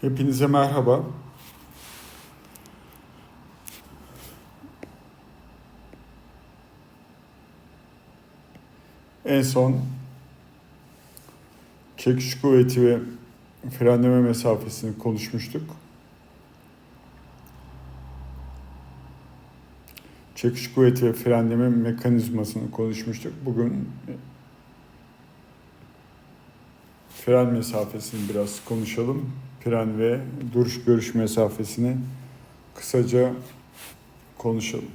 Hepinize merhaba. En son çekiş kuvveti ve frenleme mesafesini konuşmuştuk. Çekiş kuvveti ve frenleme mekanizmasını konuşmuştuk. Bugün fren mesafesini biraz konuşalım. Fren ve duruş görüş mesafesini kısaca konuşalım.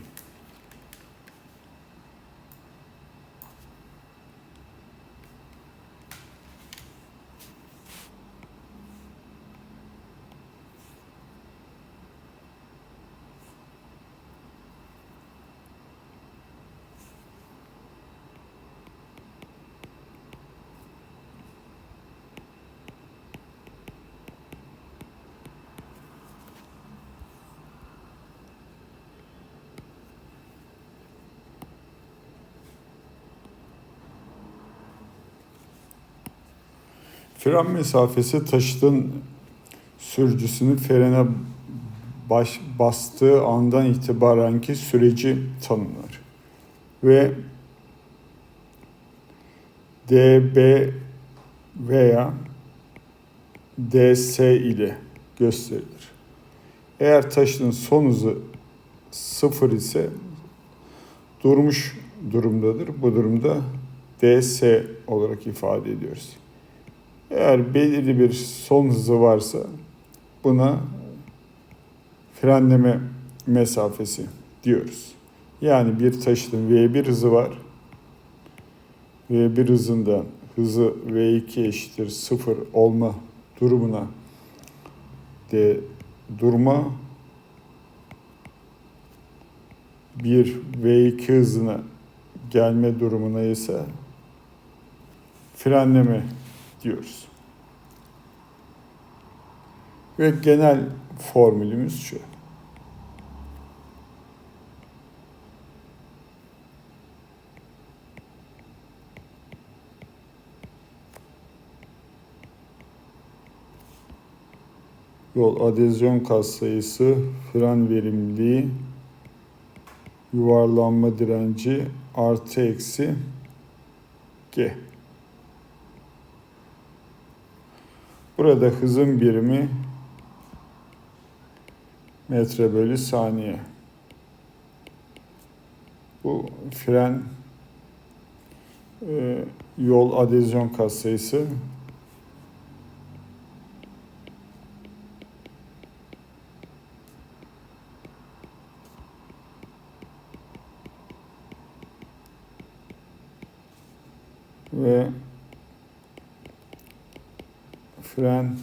Fren mesafesi taşıtın sürücüsünün frene baş, bastığı andan itibarenki süreci tanımlar. Ve dB veya ds ile gösterilir. Eğer taşıtın son hızı sıfır ise durmuş durumdadır. Bu durumda ds olarak ifade ediyoruz. Eğer belirli bir son hızı varsa buna frenleme mesafesi diyoruz. Yani bir taşıtın V1 hızı var. V1 hızında hızı V2 eşittir 0 olma durumuna de durma bir V2 hızına gelme durumuna ise frenleme diyoruz. Ve genel formülümüz şu. Yol adezyon katsayısı, fren verimliliği, yuvarlanma direnci artı eksi G. Burada hızın birimi metre bölü saniye. Bu fren e, yol adezyon katsayısı ve fren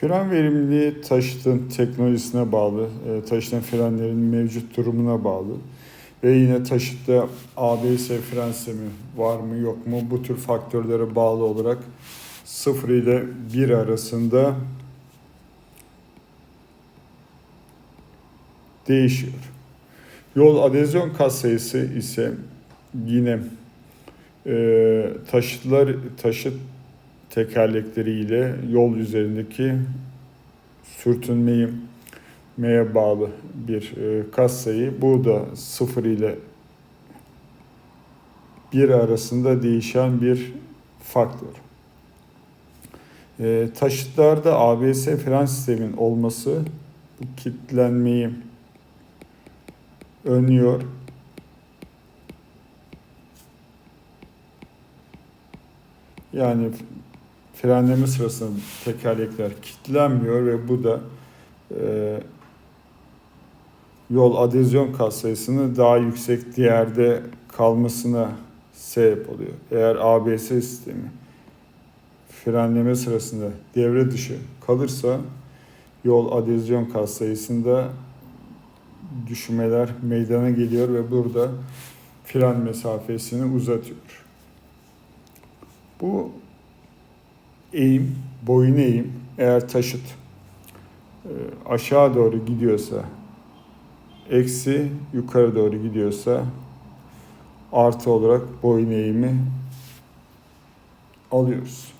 Fren verimliliği taşıtın teknolojisine bağlı, e, taşıtın frenlerin mevcut durumuna bağlı ve yine taşıtta ABS fren sistemi var mı yok mu bu tür faktörlere bağlı olarak 0 ile 1 arasında değişiyor. Yol adezyon katsayısı ise yine e, taşıtlar taşıt tekerlekleriyle yol üzerindeki sürtünmeyi meye bağlı bir e, katsayı. Bu da 0 ile 1 arasında değişen bir faktör. E, taşıtlarda ABS fren sistemin olması bu kitlenmeyi önlüyor. Yani frenleme sırasında tekerlekler kilitlenmiyor ve bu da e, yol adezyon katsayısını daha yüksek değerde kalmasına sebep oluyor. Eğer ABS sistemi frenleme sırasında devre dışı kalırsa yol adezyon katsayısında düşmeler meydana geliyor ve burada fren mesafesini uzatıyor. Bu eğim, boyun eğim eğer taşıt e, aşağı doğru gidiyorsa eksi yukarı doğru gidiyorsa artı olarak boyun eğimi alıyoruz.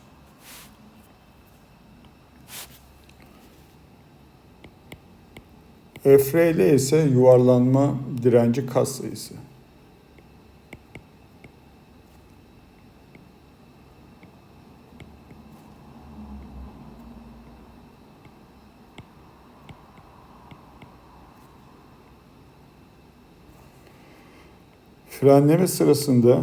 EFRL ise yuvarlanma direnci kas sayısı. Frenleme sırasında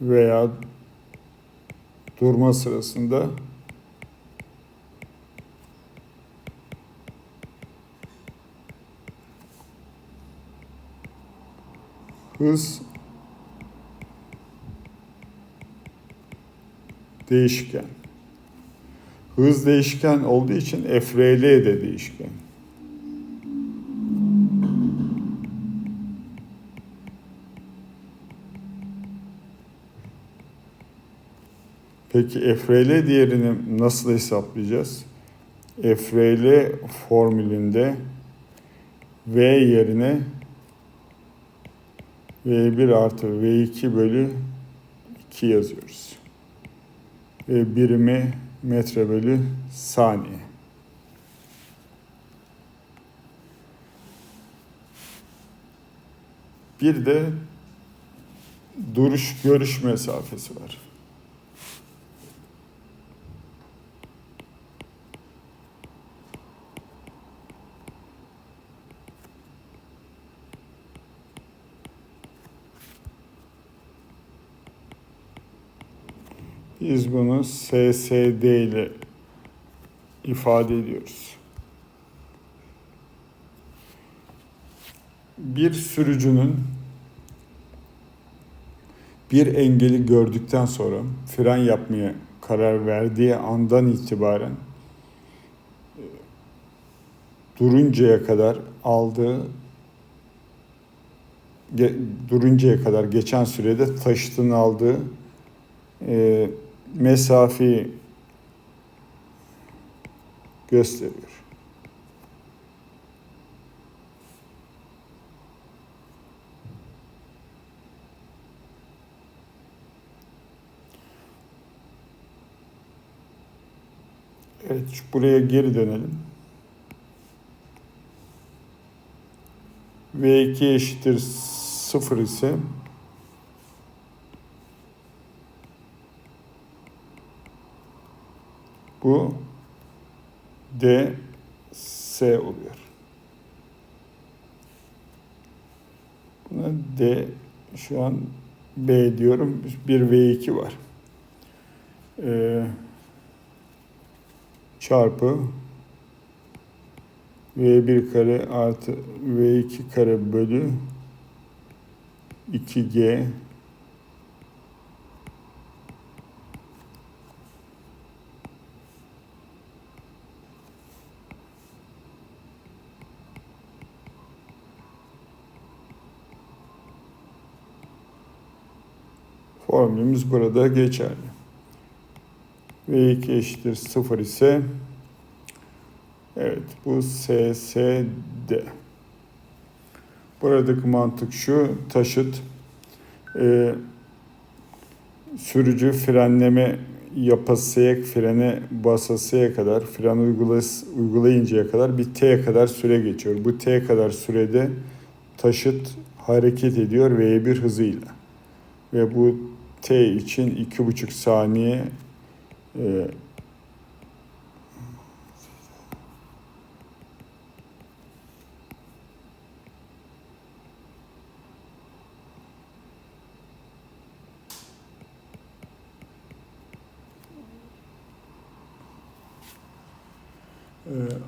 veya durma sırasında hız değişken. Hız değişken olduğu için FRL de değişken. Peki FRL değerini nasıl hesaplayacağız? FRL formülünde V yerine V1 artı V2 bölü 2 yazıyoruz. Ve birimi metre bölü saniye. Bir de duruş görüş mesafesi var. Biz bunu SSD ile ifade ediyoruz. Bir sürücünün bir engeli gördükten sonra fren yapmaya karar verdiği andan itibaren e, duruncaya kadar aldığı duruncaya kadar geçen sürede taşıtın aldığı e, mesafeyi gösteriyor. Evet, buraya geri dönelim. V2 eşittir 0 ise Bu D S oluyor. Buna D şu an B diyorum. Bir V2 var. Ee, çarpı V1 kare artı V2 kare bölü 2G Formülümüz burada geçerli. V2 eşittir 0 ise evet bu SSD. Buradaki mantık şu taşıt e, sürücü frenleme yapasıya frene basasıya kadar fren uygulayıncaya kadar bir T kadar süre geçiyor. Bu T kadar sürede taşıt hareket ediyor V1 hızıyla. Ve bu T için iki buçuk saniye e,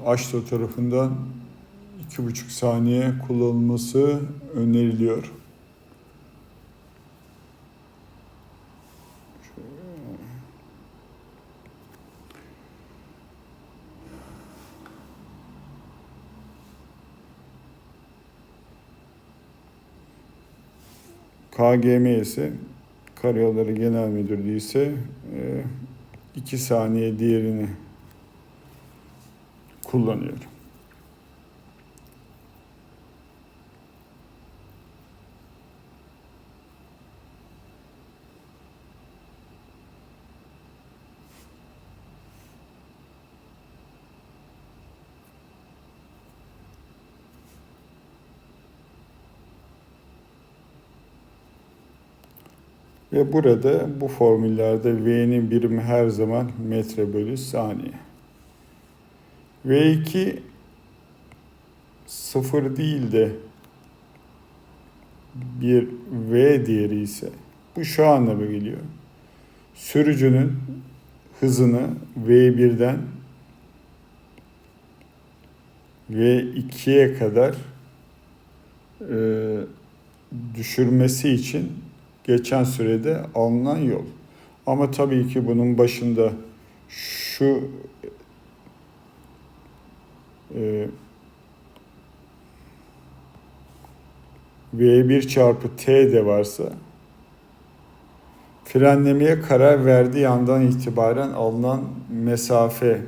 Açto tarafından iki buçuk saniye kullanılması öneriliyor. KGM ise Karayolları Genel Müdürlüğü ise 2 e, saniye diğerini kullanıyorum. Ve burada bu formüllerde V'nin birimi her zaman metre bölü saniye. V2 sıfır değil de bir V değeri ise bu şu anlama geliyor. Sürücünün hızını V1'den V2'ye kadar e, düşürmesi için geçen sürede alınan yol. Ama tabii ki bunun başında şu e, V1 çarpı T de varsa frenlemeye karar verdiği andan itibaren alınan mesafe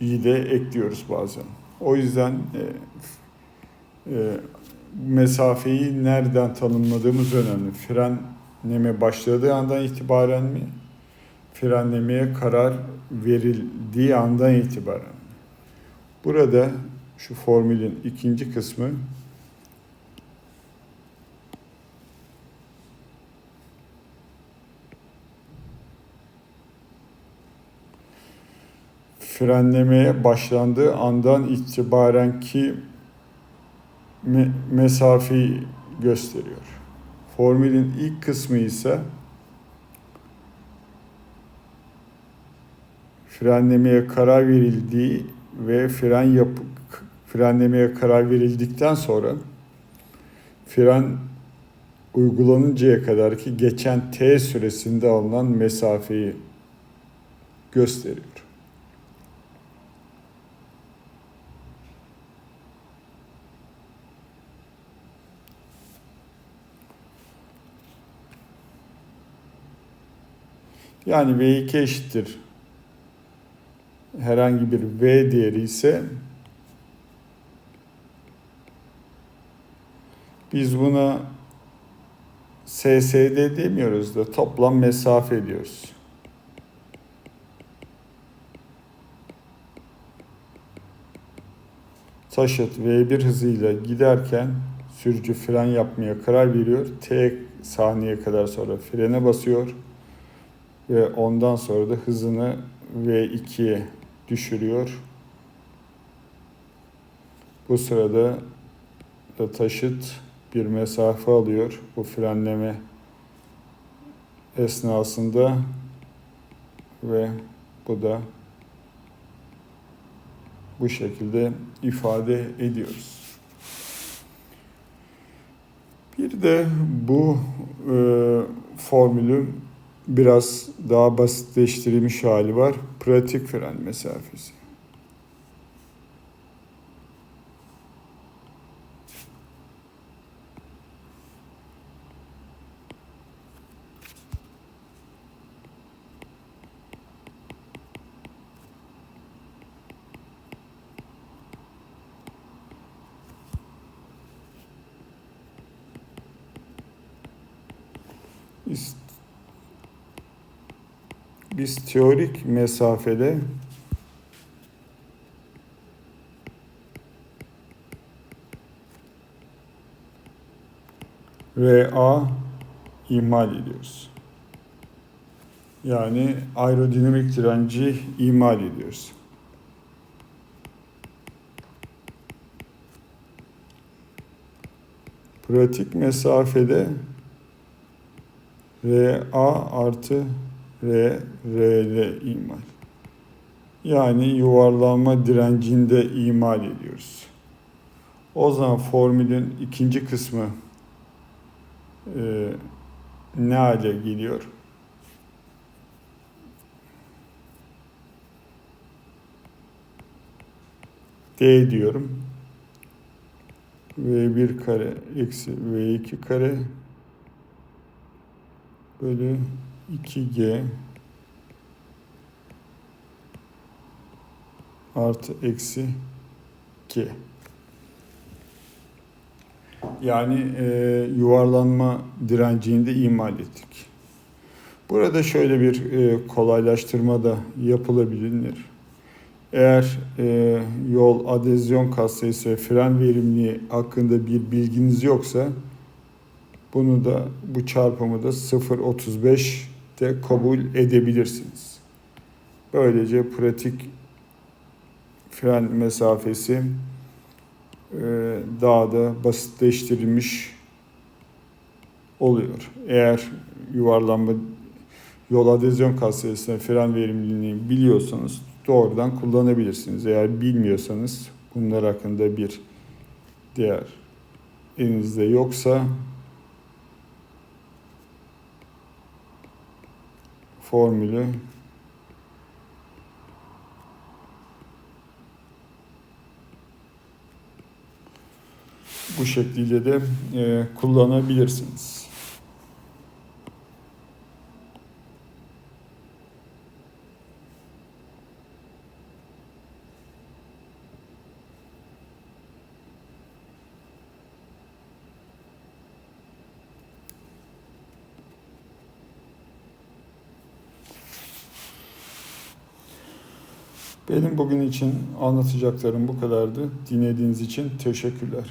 iyi de ekliyoruz bazen. O yüzden e, e, mesafeyi nereden tanımladığımız önemli. Frenleme başladığı andan itibaren mi? Frenlemeye karar verildiği andan itibaren? Burada şu formülün ikinci kısmı frenlemeye başlandığı andan itibaren ki me- mesafeyi gösteriyor. Formülün ilk kısmı ise frenlemeye karar verildiği ve fren yap frenlemeye karar verildikten sonra fren uygulanıncaya kadar ki geçen t süresinde alınan mesafeyi gösteriyor. Yani V2 eşittir. Herhangi bir V değeri ise biz buna SSD demiyoruz da toplam mesafe diyoruz. Taşıt V1 hızıyla giderken sürücü fren yapmaya karar veriyor. T saniye kadar sonra frene basıyor ve ondan sonra da hızını V2'ye düşürüyor. Bu sırada da taşıt bir mesafe alıyor bu frenleme esnasında ve bu da bu şekilde ifade ediyoruz. Bir de bu e, formülü biraz daha basitleştirilmiş hali var. Pratik fren mesafesi. Biz, biz teorik mesafede RA ihmal ediyoruz. Yani aerodinamik direnci ihmal ediyoruz. Pratik mesafede RA artı R, RL imal. Yani yuvarlanma direncinde imal ediyoruz. O zaman formülün ikinci kısmı e, ne hale geliyor? D diyorum. V1 kare eksi V2 kare bölü 2G artı eksi G. Yani e, yuvarlanma direncini de imal ettik. Burada şöyle bir e, kolaylaştırma da yapılabilir. Eğer e, yol adezyon katsayısı ve fren verimliliği hakkında bir bilginiz yoksa bunu da bu çarpımı da 0.35 de kabul edebilirsiniz. Böylece pratik fren mesafesi e, daha da basitleştirilmiş oluyor. Eğer yuvarlanma yol adezyon katsayısına fren verimliliğini biliyorsanız doğrudan kullanabilirsiniz. Eğer bilmiyorsanız bunlar hakkında bir diğer elinizde yoksa formülü bu şekliyle de e, kullanabilirsiniz. Bugün için anlatacaklarım bu kadardı. Dinlediğiniz için teşekkürler.